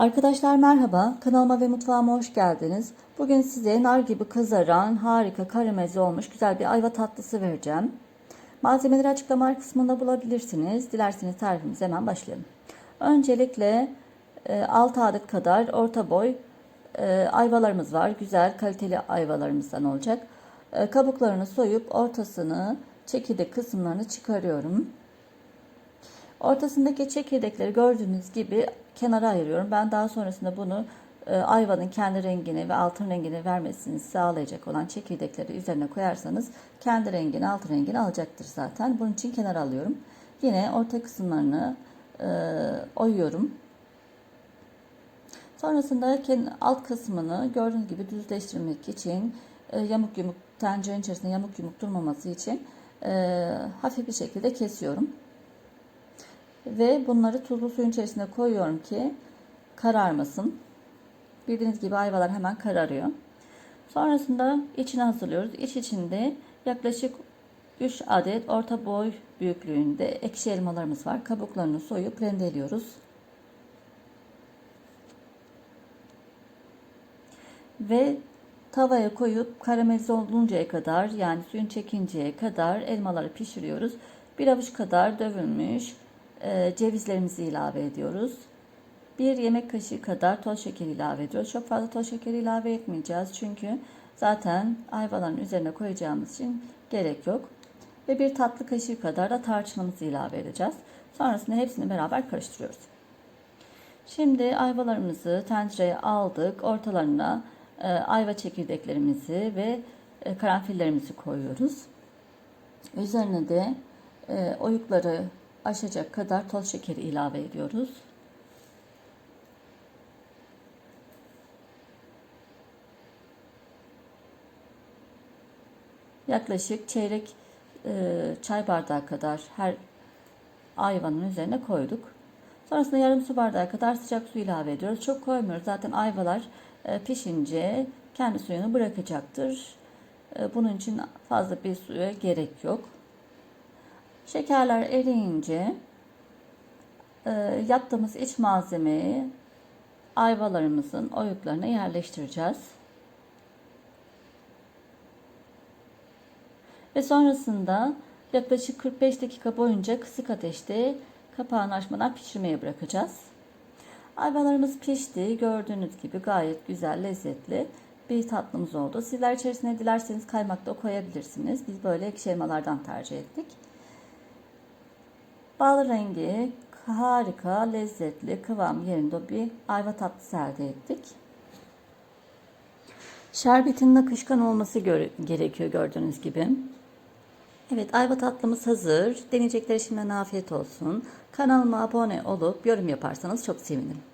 Arkadaşlar merhaba, kanalıma ve mutfağıma hoş geldiniz. Bugün size nar gibi kızaran harika karamelize olmuş güzel bir ayva tatlısı vereceğim. Malzemeleri açıklama kısmında bulabilirsiniz. Dilerseniz tarifimize hemen başlayalım. Öncelikle 6 adet kadar orta boy e, ayvalarımız var. Güzel kaliteli ayvalarımızdan olacak. E, Kabuklarını soyup ortasını çekirdek kısımlarını çıkarıyorum. Ortasındaki çekirdekleri gördüğünüz gibi kenara ayırıyorum. Ben daha sonrasında bunu e, ayvanın kendi rengini ve altın rengini vermesini sağlayacak olan çekirdekleri üzerine koyarsanız kendi rengini, altın rengini alacaktır zaten. Bunun için kenara alıyorum. Yine orta kısımlarını e, oyuyorum. Sonrasında alt kısmını gördüğünüz gibi düzleştirmek için e, yamuk yumuk tencerenin içerisinde yamuk yumuk durmaması için e, hafif bir şekilde kesiyorum. Ve bunları tuzlu suyun içerisine koyuyorum ki kararmasın. Bildiğiniz gibi ayvalar hemen kararıyor. Sonrasında içini hazırlıyoruz. İç içinde yaklaşık 3 adet orta boy büyüklüğünde ekşi elmalarımız var. Kabuklarını soyup rendeliyoruz. Ve tavaya koyup karamelize oluncaya kadar yani suyun çekinceye kadar elmaları pişiriyoruz. Bir avuç kadar dövülmüş e, cevizlerimizi ilave ediyoruz. Bir yemek kaşığı kadar toz şeker ilave ediyoruz. Çok fazla toz şeker ilave etmeyeceğiz çünkü zaten ayvaların üzerine koyacağımız için gerek yok. Ve bir tatlı kaşığı kadar da tarçınımızı ilave edeceğiz. Sonrasında hepsini beraber karıştırıyoruz. Şimdi ayvalarımızı tencereye aldık. Ortalarına e, ayva çekirdeklerimizi ve e, karanfillerimizi koyuyoruz. Üzerine de e, oyukları aşacak kadar toz şekeri ilave ediyoruz. Yaklaşık çeyrek e, çay bardağı kadar her ayvanın üzerine koyduk. Sonrasında yarım su bardağı kadar sıcak su ilave ediyoruz. Çok koymuyoruz. Zaten ayvalar e, pişince kendi suyunu bırakacaktır. E, bunun için fazla bir suya gerek yok. Şekerler eriyince e, yaptığımız iç malzemeyi ayvalarımızın oyuklarına yerleştireceğiz. Ve sonrasında yaklaşık 45 dakika boyunca kısık ateşte kapağını açmadan pişirmeye bırakacağız. Ayvalarımız pişti. Gördüğünüz gibi gayet güzel, lezzetli bir tatlımız oldu. Sizler içerisine dilerseniz kaymak da koyabilirsiniz. Biz böyle ekşi elmalardan tercih ettik. Bal rengi harika, lezzetli, kıvam yerinde bir ayva tatlısı elde ettik. Şerbetinin akışkan olması gerekiyor gördüğünüz gibi. Evet ayva tatlımız hazır. Deneyecekler şimdiden afiyet olsun. Kanalıma abone olup yorum yaparsanız çok sevinirim.